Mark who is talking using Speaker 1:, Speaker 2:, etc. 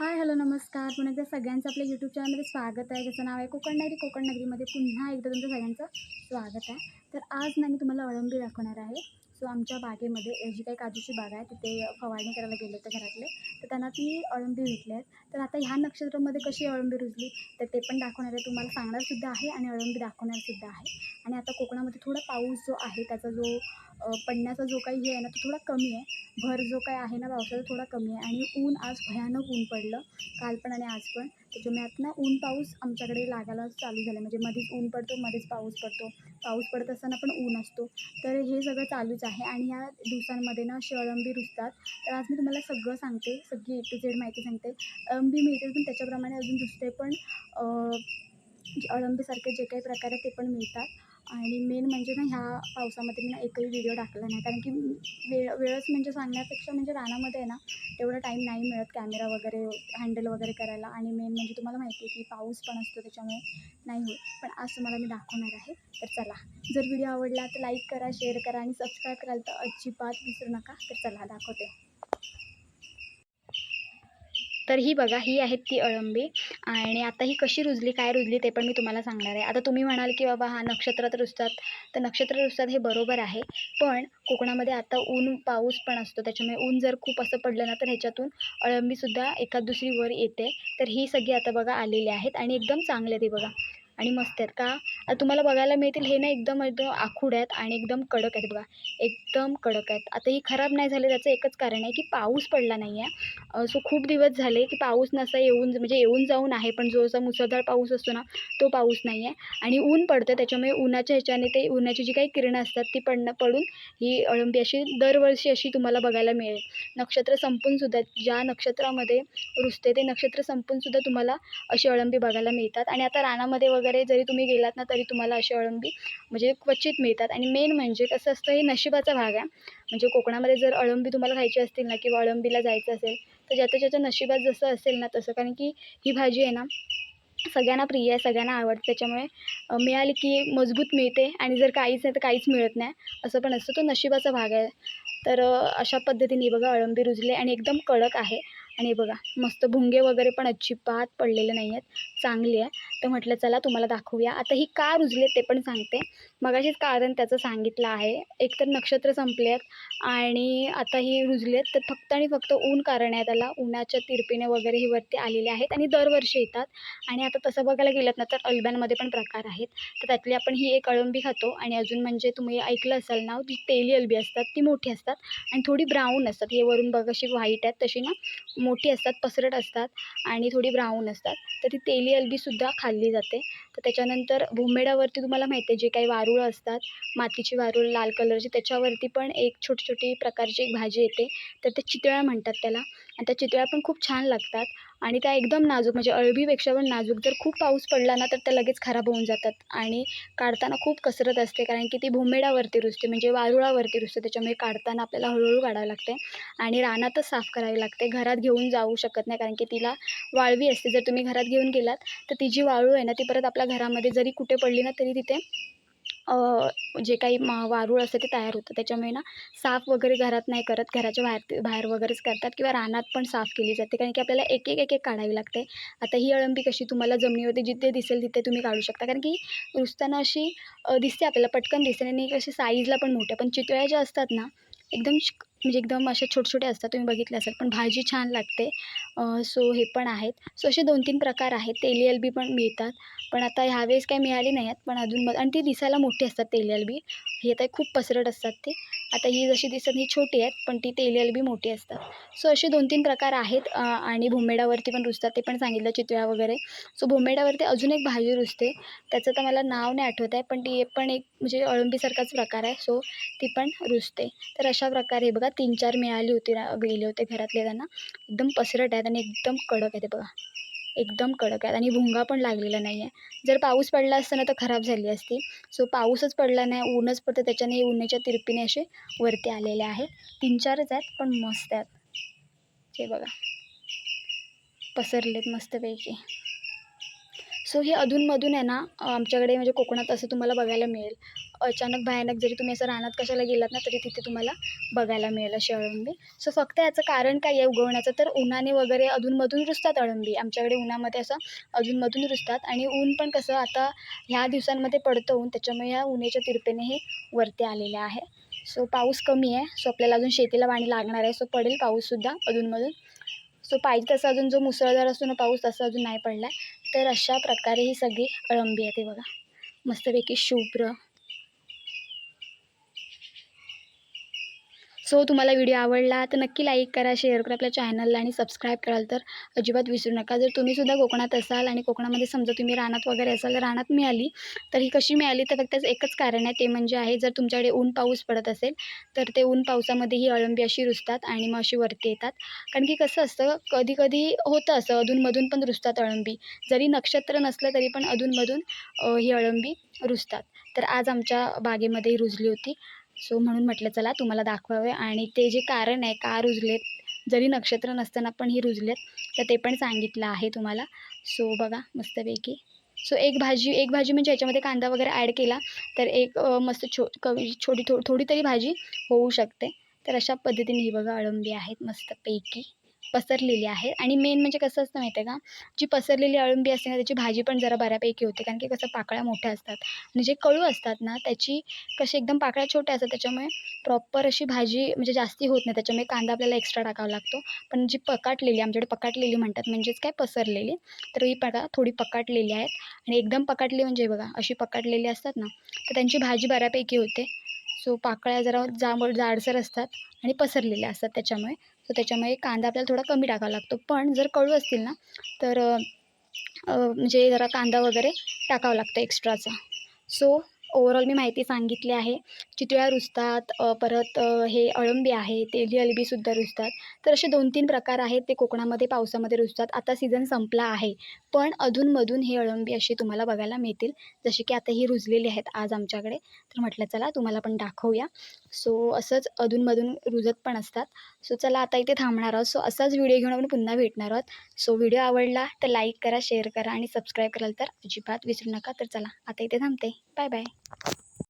Speaker 1: Hi hello नमस्कार. पुन्हा एकदा सगळ्यांचं आपल्या यूट्यूब चॅनलमध्ये स्वागत आहे. ज्याचं नाव आहे कोकण डायरी. कोकण नगरीमध्ये पुन्हा एकदा तुमचं सगळ्यांचं स्वागत आहे. तर आज ना मी तुम्हाला अळंबी दाखवणार आहे. सो आमच्या बागेमध्ये जी काही काजूची बाग आहे तिथे फवारणी करायला गेले होते घरातले. तर त्यांना ती अळंबी भेटली आहेत. तर आता ह्या नक्षत्रामध्ये कशी अळंबी रुजली तर ते पण दाखवणार आहे. तुम्हाला सांगणारसुद्धा आहे आणि अळंबी दाखवणारसुद्धा आहे. आणि आता कोकणामध्ये थोडा पाऊस जो आहे त्याचा जो पडण्याचा जो काही हे आहे ना तो थोडा कमी आहे. भर जो काय आहे ना पावसाचा थोडा कमी आहे. आणि ऊन आज भयानक ऊन पडलं. काल पण आणि आज पण. त्याच्यामुळे आता ना ऊन पाऊस आमच्याकडे लागायला चालू झालं म्हणजे मध्येच ऊन पडतो मध्येच पाऊस पडतो. पाऊस पडत असताना पण ऊन असतो. तर हे सगळं चालूच आहे. आणि ह्या दिवसांमध्ये ना शेळंबी अळंबी रुजतात. तर आज मी तुम्हाला सगळं सांगते. सगळी ए टू झेड माहिती सांगते. अळंबी मिळते पण त्याच्याप्रमाणे अजून दुसरे पण जे अळंबीसारखे जे काही प्रकार आहेत ते पण मिळतात. आणि मेन म्हणजे ना ह्या पावसामध्ये मी ना एकही व्हिडिओ टाकला नाही. कारण की वेळ वेळच म्हणजे सांगण्यापेक्षा म्हणजे रानामध्ये आहे ना तेवढा टाईम नाही मिळत कॅमेरा वगैरे हँडल वगैरे करायला. आणि मेन म्हणजे तुम्हाला माहिती आहे की पाऊस पण असतो त्याच्यामुळे नाही होत. पण आज तुम्हाला मी दाखवणार आहे. तर चला जर व्हिडिओ आवडला तर लाईक करा शेअर करा आणि सबस्क्राईब कराल तर अजिबात विसरू नका. तर चला दाखवते. तर ही बघा ही आहेत ती अळंबी. आणि आता ही कशी रुजली काय रुजली ते पण मी तुम्हाला सांगणार आहे. आता तुम्ही म्हणाल की बाबा हा नक्षत्रात रुजतात. तर नक्षत्र रुजतात हे बरोबर आहे. पण कोकणामध्ये आता ऊन पाऊस पण असतो. त्याच्यामुळे ऊन जर खूप असं पडलं ना तर ह्याच्यातून अळंबीसुद्धा एखाद दुसरी वर येते. तर ही सगळी आता बघा आलेली आहेत आणि एकदम चांगले आहेत ती बघा. आणि मस्त आहेत का? तुम्हाला बघायला मिळतील हे ना एकदम एकदम आखूड आहेत आणि एकदम कडक आहेत बघा. एकदम कडक आहेत. आता ही खराब नाही झाले त्याचं एकच कारण आहे की पाऊस पडला नाही आहे सो खूप दिवस झाले की पाऊस नसा येऊन म्हणजे येऊन जाऊन आहे पण जो असा मुसळधार पाऊस असतो ना तो पाऊस नाही आहे आणि ऊन पडतं त्याच्यामुळे उन्हाच्या ह्याच्याने ते उन्हाची जी काही किरणं असतात ती पडणं पडून ही अळंबी अशी दरवर्षी अशी तुम्हाला बघायला मिळेल. नक्षत्र संपूनसुद्धा ज्या नक्षत्रामध्ये रुजते ते नक्षत्र संपूनसुद्धा तुम्हाला अशी अळंबी बघायला मिळतात. आणि आता रानामध्ये वगैरे जरी तुम्ही गेलात ना तरी तुम्हाला अशी अळंबी म्हणजे क्वचित मिळतात. आणि मेन म्हणजे कसं असतं हे नशिबाचा भाग आहे. म्हणजे कोकणामध्ये जर अळंबी तुम्हाला खायची असतील ना किंवा अळंबीला जायचं असेल तर ज्याच्या ज्याच्या नशिबात जसं असेल ना तसं. कारण की ही भाजी आहे ना सगळ्यांना प्रिय आहे सगळ्यांना आवडते. त्याच्यामुळे मिळाली की मजबूत मिळते. आणि जर काहीच नाही तर काहीच मिळत नाही. असं पण असतं. तो नशिबाचा भाग आहे. तर अशा पद्धतीने बघा अळंबी रुजली. आणि एकदम कडक आहे. आणि बघा मस्त भुंगे वगैरे पण अजिबात पडलेले नाही आहेत चांगली आहे. तर म्हटलं चला तुम्हाला दाखवूया. आता ही का रुजले ते पण सांगते. मगाशीच कारण त्याचं सांगितलं आहे. एकतर नक्षत्र संपले आहेत आणि आता ही रुजले आहेत. तर फक्त आणि फक्त ऊन कारण आहे त्याला. उन्हाच्या तिरपीने वगैरे ही वरती आलेले आहेत आणि दरवर्षी येतात. आणि आता तसं बघायला गेलं ना तर अल्ब्यांमध्ये पण प्रकार आहेत. तर त्यातली आपण ही एक अळंबी खातो. आणि अजून म्हणजे तुम्ही ऐकलं असाल नाव ती तेली अळबी असतात ती मोठी असतात आणि थोडी ब्राऊन असतात. हे वरून बघ अशी व्हाईट आहेत. तशी ना मोठी असतात पसरट असतात आणि थोडी ब्राऊन असतात. तर ती तेली अळबीसुद्धा खाल्ली जाते. तर त्याच्यानंतर भोमेडावरती तुम्हाला माहिती आहे जे काही वारूळं असतात मातीची वारूळ लाल कलरची त्याच्यावरती पण एक छोटी छोटी प्रकारची एक भाजी येते. तर ते चितळ्या म्हणतात त्याला. आणि त्या चितळ्या पण खूप छान लागतात. आणि त्या एकदम नाजूक म्हणजे अळबीपेक्षा पण नाजूक. जर खूप पाऊस पडला ना तर त्या लगेच खराब होऊन जातात. आणि काढताना खूप कसरत असते कारण की ती भोमेडावरती रुजते म्हणजे वारुळावरती रुजते. त्याच्यामुळे काढताना आपल्याला हळूहळू काढावी लागते. आणि रानातच साफ करावी लागते. घरात घेऊन जाऊ शकत नाही कारण की तिला वाळवी असते. जर तुम्ही घरात घेऊन गेलात तर ती जी वाळू आहे ना ती परत आपल्या घरामध्ये जरी कुठे पडली ना तरी तिथे जे काही मा वारूळ असतं ते तयार होतं. त्याच्यामुळे ना साफ वगैरे घरात नाही करत. घराच्या बाहेर बाहेर वगैरेच करतात किंवा रानात पण साफ केली जाते. कारण की आपल्याला एक एक एक एक काढावी लागते. आता ही अळंबी कशी तुम्हाला जमिनीवरती जिथे दिसेल तिथे तुम्ही काढू शकता. कारण की रुजताना अशी दिसते आपल्याला पटकन दिसते आणि कशी साईजला पण मोठ्या. पण चितळ्या ज्या असतात ना एकदम म्हणजे एकदम अशा छोटे छोटे असतात तुम्ही बघितले असाल पण भाजी छान लागते. सो हे पण आहेत. सो असे दोन तीन प्रकार आहेत. तेली अळबी पण मिळतात. पण आता ह्यावेळेस काही मिळाली नाही आहेत पण अजून मग आणि ती दिसायला मोठी असतात तेली अळबी हे तर खूप पसरट असतात ते. आता ही जशी दिसत ही छोटी आहेत पण ती तेली बी मोठी असतात. सो असे दोन तीन प्रकार आहेत आणि भोमेडावरती पण रुजतात ते पण सांगितलं चितव्या वगैरे. सो भोमेडावरती अजून एक भाजी रुजते त्याचं तर मला नाव नाही आठवत आहे पण ती पण एक म्हणजे अळंबीसारखाच प्रकार आहे. सो ती पण रुजते तर अशा प्रकारे बघा तीन चार मिळाली होती गेले होते घरातले त्यांना. एकदम पसरट आहेत आणि एकदम कडक आहे ते बघा. एकदम कडक आहेत आणि भुंगा पण लागलेला नाही आहे जर पाऊस पडला असता ना तर खराब झाली असती. सो पाऊसच पडला नाही ऊनच पडतं त्याच्याने उन्हाच्या तिरपीने असे वरती आलेले आहेत तीन चारच आहेत पण मस्त आहेत. हे बघा. पसरलेत मस्तपैकी. सो हे अधूनमधून आहे ना आमच्याकडे म्हणजे कोकणात असं तुम्हाला बघायला मिळेल. अचानक भयानक जरी तुम्ही असं रानात कशाला गेलात ना तरी तिथे तुम्हाला बघायला मिळेल अशी अळंबी. सो फक्त याचं कारण काय आहे उगवण्याचं? तर उन्हाने वगैरे अधूनमधून रुजतात अळंबी. आमच्याकडे उन्हामध्ये असं अधूनमधून रुजतात आणि ऊन पण कसं आता ह्या दिवसांमध्ये पडतं ऊन त्याच्यामुळे ह्या उन्हाच्या तिरपेने हे वरती आलेले आहे. सो पाऊस कमी आहे. सो आपल्याला अजून शेतीला पाणी लागणार आहे. सो पडेल पाऊससुद्धा अधूनमधून. सो पाहिजे तसा अजून जो मुसळधार असतो ना पाऊस तसा अजून नाही पडला आहे तर अशा प्रकारे ही सगळी अळंबी आहे ते बघा. मस्तपैकी शुभ्र सो तुम्हाला व्हिडिओ आवडला तर नक्की लाईक करा शेअर करा आपल्या चॅनलला आणि सबस्क्राईब कराल तर अजिबात विसरू नका. जर तुम्हीसुद्धा कोकणात असाल आणि कोकणामध्ये समजा तुम्ही रानात वगैरे असाल रानात मिळाली तर ही कशी मिळाली तर फक्त एकच कारण आहे ते म्हणजे आहे जर तुमच्याकडे ऊन पाऊस पडत असेल तर ते ऊन पावसामध्ये ही अळंबी अशी रुजतात आणि मग अशी वरती येतात. कारण की कसं असतं कधी कधी होतं असं अधूनमधून पण रुजतात अळंबी. जरी नक्षत्र नसलं तरी पण अधूनमधून ही अळंबी रुजतात. तर आज आमच्या बागेमध्ये रुजली होती. सो म्हणून म्हटलं चला तुम्हाला दाखवावे. आणि ते जे कारण आहे का रुजलेत जरी नक्षत्र नसताना पण ही रुजलेत तर ते पण सांगितलं आहे तुम्हाला. सो बघा मस्तपैकी. सो एक भाजी एक भाजी म्हणजे याच्यामध्ये कांदा वगैरे ॲड केला तर एक मस्त छो कवी छोटी थो थोडी तरी भाजी होऊ शकते. तर अशा पद्धतीने ही बघा अळंबी आहेत मस्तपैकी. पसरलेली आहे आणि मेन म्हणजे कसं असतं माहिती आहे का? जी पसरलेली अळंबी असते ना त्याची भाजी पण जरा बऱ्यापैकी होते. कारण की कसं पाकळ्या मोठ्या असतात. आणि जे कळू असतात ना त्याची कशी एकदम पाकळ्या छोट्या असतात त्याच्यामुळे प्रॉपर अशी भाजी म्हणजे जास्ती होत नाही. त्याच्यामुळे कांदा आपल्याला एक्स्ट्रा टाकावा लागतो. पण जी पकाटलेली आमच्याकडे पकाटलेली म्हणतात म्हणजेच काय? पसरलेली. तर ही बघा थोडी पकाटलेली आहेत. आणि एकदम पकाटली म्हणजे बघा अशी पकाटलेली असतात ना तर त्यांची भाजी बऱ्यापैकी होते. सो पाकळ्या जरा जांभळ जाडसर असतात आणि पसरलेल्या असतात त्याच्यामुळे. सो त्याच्यामुळे कांदा आपल्याला थोडा कमी टाकावा लागतो. पण जर कळू असतील ना तर म्हणजे जरा कांदा वगैरे टाकावा लागतो एक्स्ट्राचा. सो ओवरऑल मी माहिती सांगितली आहे. चितळ्या रुजतात परत हे अळंबी आहे तेली अलबीसुद्धा रुजतात. तर असे दोन तीन प्रकार आहेत ते कोकणामध्ये पावसामध्ये रुजतात. आता सीझन संपला आहे. पण अधूनमधून हे अळंबी अशी तुम्हाला बघायला मिळतील. जसे की आता ही रुजलेली आहेत आज आमच्याकडे. तर म्हटलं चला तुम्हाला पण दाखवूया. सो असंच अधूनमधून रुजत पण असतात. सो चला आता इथे थांबणार आहोत. सो असाच व्हिडिओ घेऊन आपण पुन्हा भेटणार आहोत. सो व्हिडिओ आवडला तर लाईक करा शेअर करा आणि सबस्क्राईब कराल तर अजिबात विसरू नका. तर चला आता इथे थांबते. Bye bye